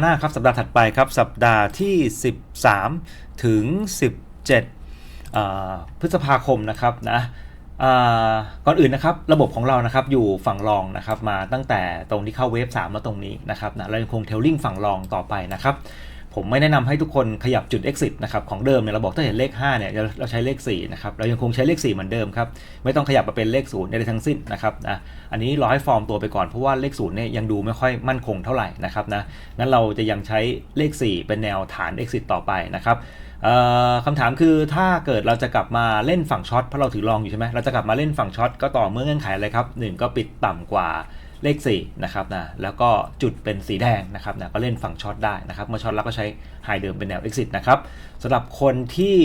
หน้าครับสัปดาห์ถัดไปครับสัปดาห์ที่ 13 ถึง 17เอ่อพฤษภาคมนะครับนะก่อนอื่นนะครับระบบของเรานะครับอยู่ฝั่งรองนะครับมาตั้งแต่ตรงที่เข้าเวฟ3มาตรงนี้นะครับนะเรายังคงเทลลิงฝั่งรองต่อไปนะครับ ผมไม่แนะนำให้ทุกคนขยับจุด exit นะครับของเดิมเนี่ยเราบอกถ้าเห็นเลข5เนี่ยเราใช้เลข4นะครับเรายังคงใช้เลข4เหมือนเดิมครับไม่ต้องขยับมาเป็นเลข0ในทั้งสิ้นนะครับนะอันนี้รอให้ฟอร์มตัวไปก่อนเพราะว่าเลข0เนี่ยยังดูไม่ค่อยมั่นคงเท่าไหร่นะครับนะงั้นเราจะยังใช้เลข 4 เป็นแนวฐาน exit ต่อไปนะครับคำถามคือถ้าเกิดเราจะกลับมาเล่นฝั่งช็อตเพราะเราถือลองอยู่ใช่ไหมเราจะกลับมาเล่นฝั่งช็อตก็ต่อเมื่อเงื่อนไขอะไรครับหนึ่งก็ปิดต่ำกว่า เลข4นะครับนะแล้วก็จุดเป็นสีแดงนะครับนะก็เล่นฝั่งช็อตได้นะครับเมื่อช็อตแล้วก็ใช้ไฮเดิมเป็นแนว exit นะครับสำหรับคนที่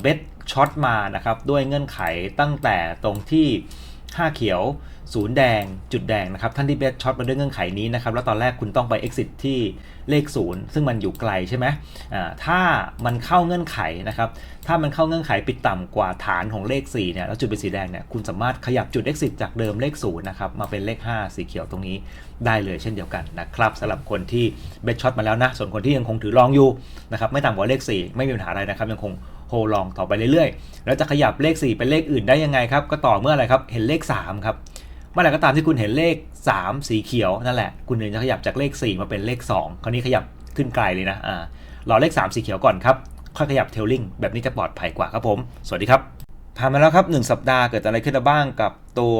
เบสช็อตมานะครับด้วยเงื่อนไขตั้งแต่ตรงที่ 5 เขียว ศูนย์แดง จุดแดงนะครับ ท่านที่เบสช็อตมาด้วยเงื่อนไขนี้นะครับ แล้วตอนแรกคุณต้องไป exit ที่เลขศูนย์ซึ่งมันอยู่ไกลใช่ไหมอ่าถ้ามันเข้าเงื่อนไขนะครับ ถ้ามันเข้าเงื่อนไขปิดต่ำกว่าฐานของเลข4เนี่ย แล้วจุดเป็นสีแดงเนี่ย คุณสามารถขยับจุด exit จากเดิมเลข 0 นะครับ มาเป็นเลข 5 สีเขียวตรงนี้ได้เลยเช่นเดียวกันนะครับสำหรับคนที่เบสช็อตมาแล้วนะ ส่วนคนที่ยังคงถือลองอยู่นะครับ ไม่ต่ำกว่าเลข 4 ไม่มีปัญหาอะไรนะครับ ยังคง ลองต่อไปเรื่อยๆ แล้วจะขยับเลข 4 เป็นเลขอื่นได้ยังไงครับ ก็ต่อเมื่ออะไรครับ เห็นเลข 3 ครับ เมื่อไหร่ก็ตามที่คุณเห็นเลข 3 สีเขียวนั่นแหละ คุณถึงจะขยับจากเลข 4 มาเป็นเลข 2 คราวนี้ขยับขึ้นไกลเลยนะอ่ารอเลข 3 สีเขียวก่อนครับ ค่อยขยับเทลลิงแบบนี้จะปลอดภัยกว่าครับผม สวัสดีครับผ่านมาแล้วครับ 1 สัปดาห์เกิดอะไรขึ้นบ้างกับตัว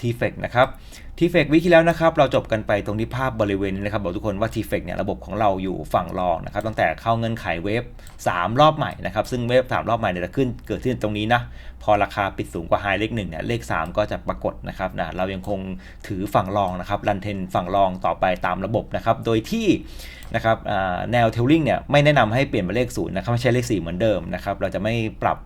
t f e c นะครับ t f e c วิที่แล้วนะครับเราจบกันไปตรงที่ภาพบริเวณนี้นะครับบอกทุกคนว่า t f e c เนี่ยระบบของเราอยู่ฝั่งรองนะครับตั้งแต่เข้าเงื่อนไขเวฟ3 รอบใหม่นะครับซึ่งเวฟ3รอบใหม่เนี่ยจะขึ้นเกิดขึ้นตรงนี้นะพอราคาปิดสูงกว่าไฮเลขหนึ่งเนี่ยเลข 3 ก็จะปรากฏนะครับนะเรายังคงถือฝั่งรองนะครับรันเทนฝั่งรองต่อไปตามระบบนะครับโดยที่นะครับแนวเทลลิงเนี่ยไม่แนะนำให้เปลี่ยนเป็นเลข0นะครับไม่ใช่เลข4เหมือนเดิมนะครับเราจะไม่ปรับ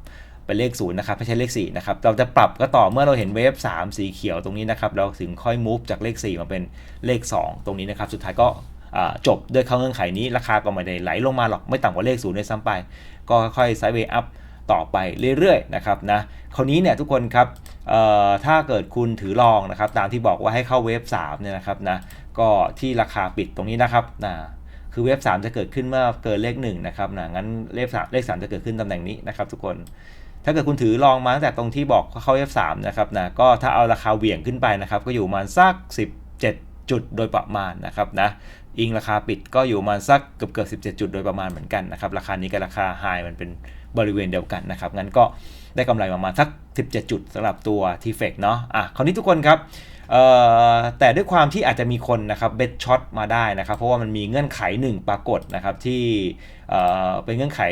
เป็นเลข0นะครับไม่ใช่เลข4นะครับเราจะปรับก็ต่อเมื่อเราเห็นเวฟ3สีเขียวตรงนี้นะครับเราถึงค่อย move จากเลข 4 มาเป็นเลข 2 ตรงนี้นะครับสุดท้ายก็จบด้วยเข้าเงื่อนไขนี้ราคาก็ไม่ได้ไหลลงมาหรอกไม่ต่ำกว่าเลข0ด้วยซ้ำไป ก็ค่อยไซด์เวย์อัพต่อไปเรื่อยๆนะครับนะคราวนี้เนี่ยทุกคนครับถ้าเกิดคุณถือลองนะครับตามที่บอกว่าให้เข้าเวฟ3เนี่ยนะครับนะก็ที่ราคาปิดตรงนี้นะครับนะ คือเวฟ3จะเกิดขึ้นเมื่อเกินเลข1นะครับนะงั้นเลข3เลข3จะเกิดขึ้นตำแหน่งนี้นะครับ ทุกคนถ้าเกิดคุณถือลองมาตั้งแต่ตรงที่บอกเข้า F3 นะครับนะก็ถ้าเอาราคาเหวี่ยงขึ้นไปนะครับ ก็อยู่ประมาณสัก 17 จุดโดยประมาณนะครับนะอิงราคาปิดก็อยู่ประมาณสักเกือบเกือบ17 จุดโดยประมาณเหมือนกันนะครับ ราคานี้กับราคาไฮมันเป็นบริเวณเดียวกันนะครับงั้นก็ได้กำไรประมาณสัก 17 จุดสำหรับตัว t f e c เนาะอะคราวนี้ทุกคนครับ แต่ด้วยความที่อาจจะมีคนนะครับเบ็ดช็อตมาได้นะครับ เพราะว่ามันมีเงื่อนไขหนึ่งปรากฏนะครับที่เป็นเงื่อนไข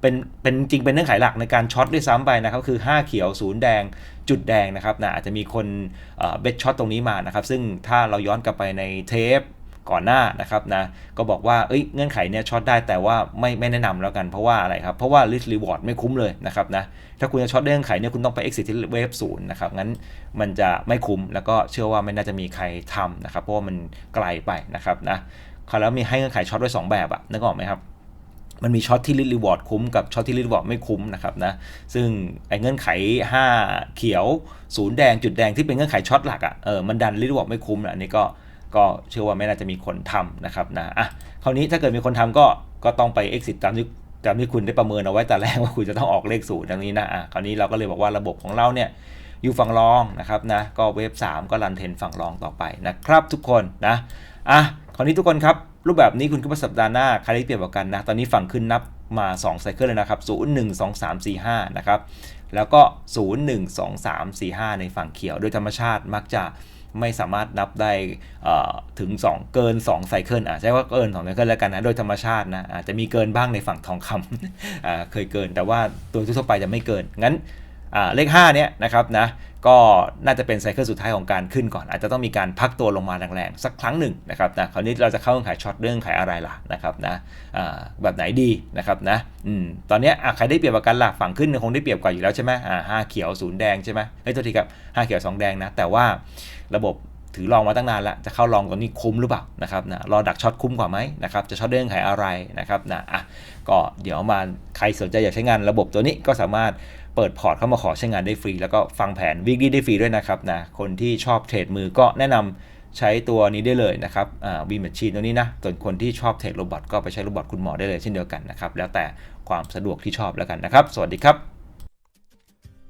เป็นเป็นจริงเป็นเงื่อนไขหลักในการช็อตด้วยซ้ำไปนะครับคือ 5 เขียวศูนย์แดงจุดแดงนะครับนะอาจจะมีคนเบ็ดช็อตตรงนี้มานะครับ ซึ่งถ้าเราย้อนกลับไปในเทป ก่อนหน้านะครับนะก็บอกว่าเอ้ยเงื่อนไขเนี้ยช็อตได้แต่ว่าไม่ไม่แนะนำแล้วกันเพราะว่าอะไรครับเพราะว่า risk reward ไม่คุ้มเลยนะครับนะถ้าคุณจะช็อตเงื่อนไขเนี้ยคุณต้องไป exit ที่เวฟศูนย์นะครับงั้นมันจะไม่คุ้มแล้วก็เชื่อว่าไม่น่าจะมีใครทำนะครับเพราะว่ามันไกลไปนะครับนะคราแล้วมีให้เงื่อนไขช็อตไว้2แบบอะนึกออกไหมครับมันมีช็อตที่รีวอร์ดคุ้มกับช็อตที่รีวอร์ดไม่คุ้มนะครับนะซึ่งไอ้เงื่อนไข 5 เขียวศูนย์แดงจุดแดงที่เป็นเงื่อนไขช็อตหลักอะ่ะเออมันดันรีวอร์ดไม่คุ้มอันนี้ก็ ก็เชื่อว่าไม่น่าจะมีคนทำนะครับนะอะคราวนี้ถ้าเกิดมีคนทำก็ก็ต้องไป exit ตามที่ตามที่คุณได้ประเมินเอาไว้แต่แรกว่าคุณจะต้องออกเลขศูนย์ดังนี้นะอะคราวนี้เราก็เลยบอกว่าระบบของเราเนี่ยอยู่ฝั่งรองนะครับนะก็เวฟ3 ก็รันเทนฝั่งรองต่อไปนะครับทุกคนนะอะคราวนี้ทุกคนครับ รูปแบบนี้คุณคิดว่าสัปดาห์หน้าใครได้เปรียบกว่ากันนะ ตอนนี้ฝั่งขึ้นนับมา2ไซเคิลเลยนะครับ 0 1 2 3 4 5 นะครับ แล้วก็ 0 1 2 3 4 5 ในฝั่งเขียว โดยธรรมชาติมักจะ ไม่สามารถนับได้ถึง 2 เกิน2ไซเคิลอะใช่ว่าเกิน2ไซเคิลแล้วกันนะ โดยธรรมชาตินะอาจจะมีเกินบ้างในฝั่งทองคำเคยเกินแต่ว่าตัวทั่วไปจะไม่เกินงั้น เลข5เนี้ยนะครับนะก็น่าจะเป็นไซเคิลสุดท้ายของการขึ้นก่อน อาจจะต้องมีการพักตัวลงมาแรงๆ สักครั้งหนึ่งนะครับนะคราวนี้เราจะเข้าขายช็อตเรื่องขายอะไรล่ะนะครับนะแบบไหนดีนะครับนะอตอนนี้ใครได้เปรียบกันล่ะฝั่งขึ้นคงได้เปรียบกว่าอยู่แล้วใช่ไหมห้าเขียวศูนย์แดงใช่ไหมเฮ้ยตัวทีครับห้าเขียวสองแดงนะแต่ว่าระบบถือลองมาตั้งนานแล้วจะเข้าลองตอนนี้คุ้มหรือเปล่านะครับนะรอดักช็อตคุ้มกว่าไหมนะครับจะช็อตเรื่องขายอะไรนะครับนะอะก็เดี๋ยวมาใครสนใจอยากใช้งานระบบตัวนี้ก็สามารถ เปิดพอร์ตเข้ามาขอใช้งานได้ฟรี แล้วก็ฟังแผนวิกฤตได้ฟรีด้วยนะครับนะคนที่ชอบเทรดมือก็แนะนำใช้ตัวนี้ได้เลยนะครับวีมัชชีนตัวนี้นะส่วนคนที่ชอบเทรดโรบอทก็ไปใช้โรบอทคุณหมอได้เลยเช่นเดียวกันนะครับ แล้วแต่ความสะดวกที่ชอบแล้วกันนะครับ สวัสดีครับ